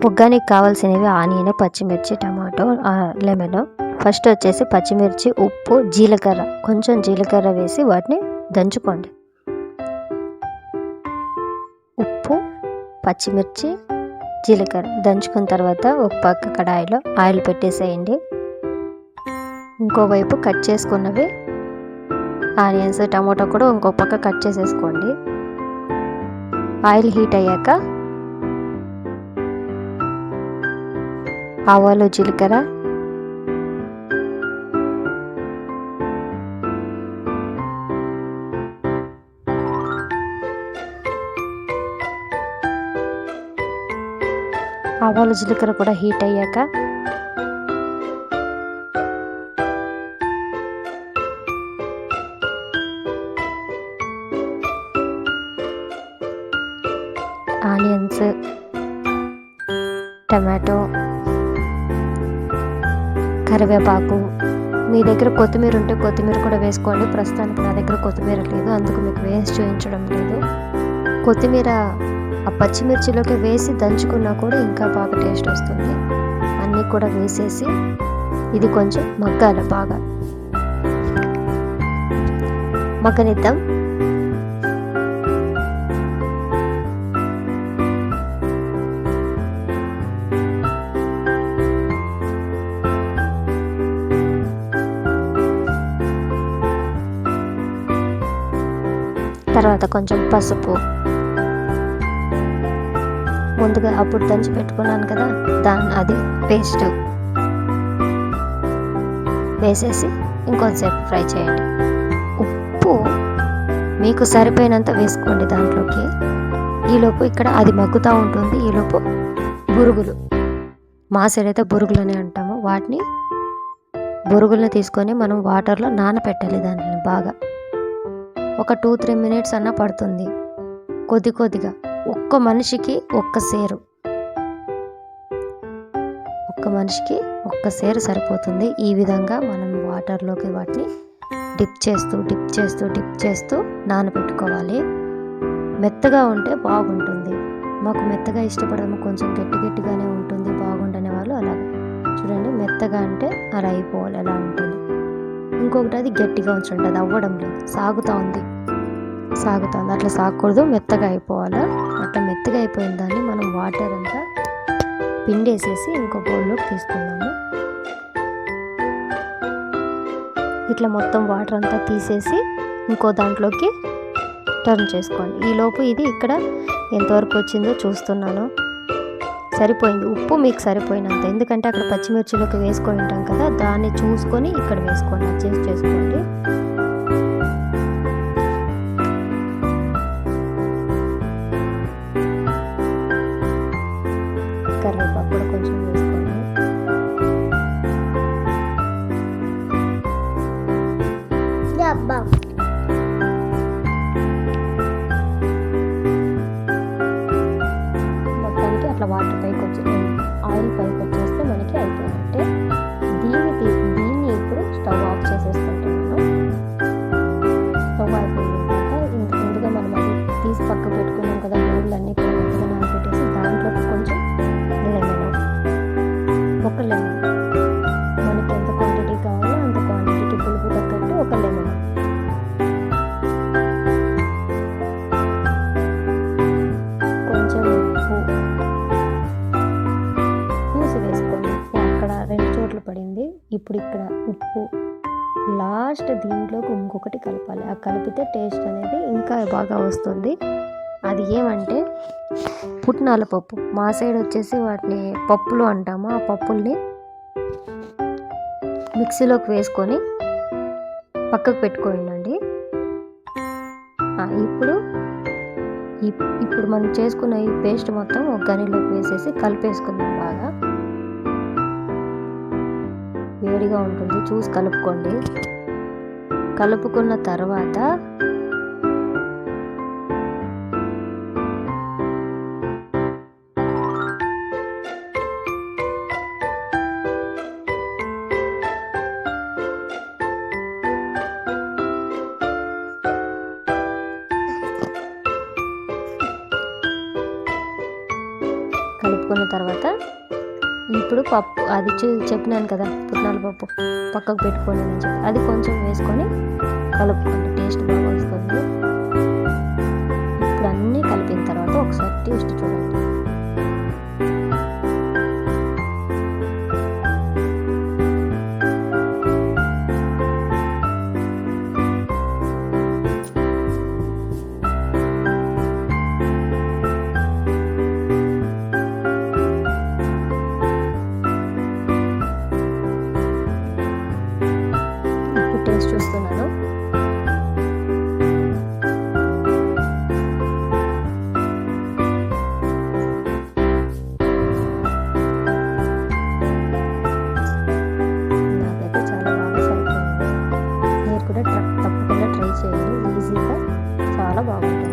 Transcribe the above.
ఉగ్గానికి కావాల్సినవి ఆనియన్ పచ్చిమిర్చి tomato lemon. First వచ్చేసి పచ్చిమిర్చి ఉప్పు జీలకర్ర. కొంచెం జీలకర్ర వేసి వాటిని దంచుకోండి. ఉప్పు పచ్చిమిర్చి జీలకర్ర. దంచుకున్న తర్వాత ఒక పక్క కడాయిలో ఆయిల్ పెట్టేసేయండి. ఇంకోవైపు కట్ చేసుకున్నవి ఆనియన్స్ టమాటో కూడా ఇంకో పక్క కట్ చేసేసుకోండి. ఆయిల్ హీట్ అయ్యాక ఆవాలు జీలకర్ర. ఆవాలు జీలకర్ర కూడా హీట్ అయ్యాక ఆనియన్స్ టమాటో కరివేపాకు. మీ దగ్గర కొత్తిమీర ఉంటే కొత్తిమీర కూడా వేసుకోండి. ప్రస్తుతానికి నా దగ్గర కొత్తిమీర లేదు. అందుకు మీకు వేసి చూపించడం లేదు. కొత్తిమీర ఆ పచ్చిమిర్చిలోకి వేసి దంచుకున్నా కూడా ఇంకా బాగా టేస్ట్ వస్తుంది. అన్నీ కూడా వేసేసి ఇది కొంచెం మగ్గాలి బాగా. మగ్గనిద్దాం. తర్వాత కొంచెం పసుపు. ముందుగా అప్పుడు దంచి పెట్టుకున్నాను కదా దాన్ని అది పేస్ట్. వేసేసి ఇంకొంతసేపు ఫ్రై చేయండి. ఉప్పు మీకు సరిపోయినంత వేసుకోండి దాంట్లోకి. ఈలోపు ఇక్కడ అది మగ్గుతూ ఉంటుంది ఈలోపు బురుగులు. మా సైడ్ అయితే బురుగులని అంటాము వాటిని బురుగులను తీసుకొని మనం వాటర్లో నానబెట్టాలి దానిని బాగా. ఒక టూ త్రీ మినిట్స్ అన్న పడుతుంది. కొద్ది కొద్దిగా. ఒక్క మనిషికి ఒక్క సేరు. ఒక్క మనిషికి ఒక్క సేరు సరిపోతుంది. ఈ విధంగా మనం వాటర్లోకి వాటిని డిప్ చేస్తూ డిప్ చేస్తూ డిప్ చేస్తూ నానబెట్టుకోవాలి. మెత్తగా ఉంటే బాగుంటుంది. మాకు మెత్తగా ఇష్టపడము కొంచెం గట్టి గట్టిగానే ఉంటుంది బాగుండనే వాళ్ళు అలా చూడండి మెత్తగా అంటే అలా అయిపోవాలి అలా ఉంటుంది. ఇంకొకటి అది గట్టిగా ఉంచండి అది అవ్వడం లేదు. సాగుతూ ఉంది. సాగుతుంది అట్లా సాగకూడదు. మెత్తగా అయిపోవాలా? అట్లా మెత్తగా అయిపోయిన దాన్ని మనం వాటర్ అంతా పిండేసేసి ఇంకో బౌల్లోకి తీసుకుందాము. ఇట్లా మొత్తం వాటర్ అంతా తీసేసి ఇంకో దాంట్లోకి టర్న్ చేసుకోండి ఈలోపు ఇది ఇక్కడ ఎంతవరకు వచ్చిందో చూస్తున్నాను. సరిపోయింది. ఉప్పు మీకు సరిపోయినంత. ఎందుకంటే అక్కడ పచ్చిమిర్చిలోకి వేసుకొని ఉంటాం కదా దాన్ని చూసుకొని ఇక్కడ వేసుకోండి అడ్జస్ట్ చేసుకోండి. కరివేపాకు కూడా కొంచెం వేసుకోండి. అబ్బా. కొంచెం లెమన్ ఒక లెమన్. మనకి ఎంత క్వాంటిటీ కావాలో అంత క్వాంటిటీ పులుపు తగ్గట్టు ఒక లెమన్. కొంచెం ఉప్పు. చూసి వేసుకోండి. అక్కడ రెండు చోట్ల పడింది. ఇప్పుడు ఇక్కడ ఉప్పు. లాస్ట్ దీంట్లోకి ఇంకొకటి కలపాలి. ఆ కలిపితే టేస్ట్ అనేది ఇంకా బాగా వస్తుంది. అది ఏమంటే పుట్నాల పప్పు. మా సైడ్ వచ్చేసి వాటిని పప్పులు అంటాము. ఆ పప్పుల్ని మిక్సీలోకి వేసుకొని పక్కకు పెట్టుకోండి ఇప్పుడు ఇప్- ఇప్పుడు మనం చేసుకున్న ఈ పేస్ట్ మొత్తం ఒక గనిలోకి వేసేసి కలిపేసుకుందాం బాగా. వేడిగా ఉంటుంది. చూసి కలుపుకోండి. కలుపుకున్న తర్వాత కలుపుకున్న తర్వాత ఇప్పుడు పప్పు అది చెప్పినాను కదా పుట్నాల పప్పు పక్కకు పెట్టుకోండి అని చెప్పి అది కొంచెం వేసుకొని కలుపుకోండి. టేస్ట్ బాగా చూస్తున్నాను